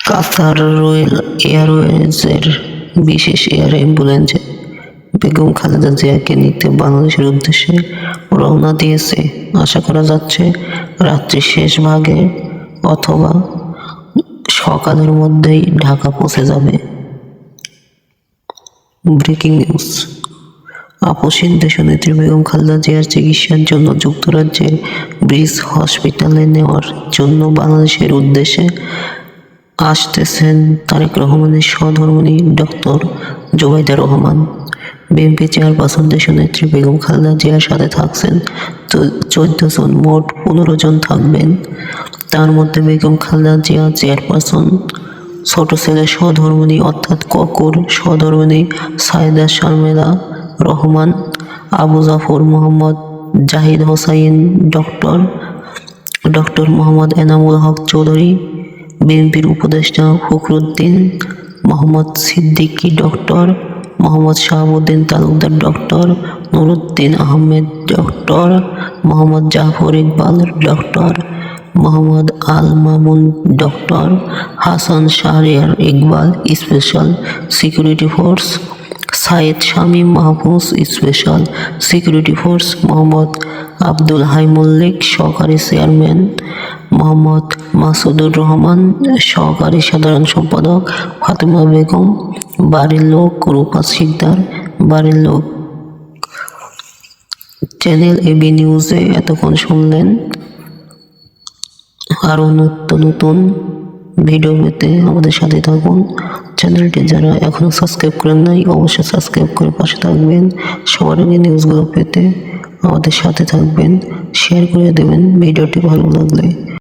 কাতার এয়ারওয়েজের বিশেষ এয়ার অ্যাম্বুলেন্সে বেগম খালেদা জিয়াকে নিতে বাংলাদেশের উদ্দেশ্যে রওনা দিয়েছে। আশা করা যাচ্ছে রাত্রির শেষ ভাগে অথবা সকালের মধ্যেই ঢাকা পৌঁছে যাবে। Breaking news. আপসীন দেশনেত্রী বেগম খালেদা জিয়ার চিকিৎসার জন্য যুক্তরাজ্যের ব্রিজ হসপিটালে নেওয়ার জন্য বাংলাদেশের উদ্দেশ্যে আসতেছেন তারেক রহমানের সহধর্মিণী doctor Zubaida Rahman. BNP chairperson দেশনেত্রী বেগম খালেদা জিয়ার সাথে থাকছেন চোদ্দ জন, মোট পনেরো জন থাকবেন। তার মধ্যে বেগম খালেদা জিয়া চেয়ারপারসন, ছোট ছেলে সহধর্মিণী অর্থাৎ ককুর সহধর্মিণী সাইদা শারমেলা রহমান, আবু জাফর মোহাম্মদ জাহিদ হোসাইন ডক্টর ডক্টর মোহাম্মদ এনামুল হক চৌধুরী বিএনপির উপদেষ্টা Fakhruddin, Mohammad Siddiqui doctor, Mohammad Shahabuddin Talukdar doctor, Nuruddin Ahmed doctor, Mohammad Zafar Iqbal doctor, Mohammad Al Mamun doctor, Hasan Shahriar Iqbal special security force Saeed Shamim Mahfuz special security force Mohammad Abdul Hai Mallik, সহকারী chairman Mohammad Masudur Rahman, সহকারী সাধারণ সম্পাদক ফাতেমা বেগম, বাড়ির লোক রূপা শিকদার, বাড়ির লোক channel AB নিউজে এতক্ষণ শুনলেন। আরও নতুন নতুন ভিডিও পেতে আমাদের সাথে থাকুন। চ্যানেলটি যারা এখনও সাবস্ক্রাইব করেন নাই, অবশ্যই সাবস্ক্রাইব করে পাশে থাকবেন। সবার আগে নিউজগুলো পেতে আমাদের সাথে থাকবেন। শেয়ার করে দেবেন ভিডিওটি ভালো লাগলে।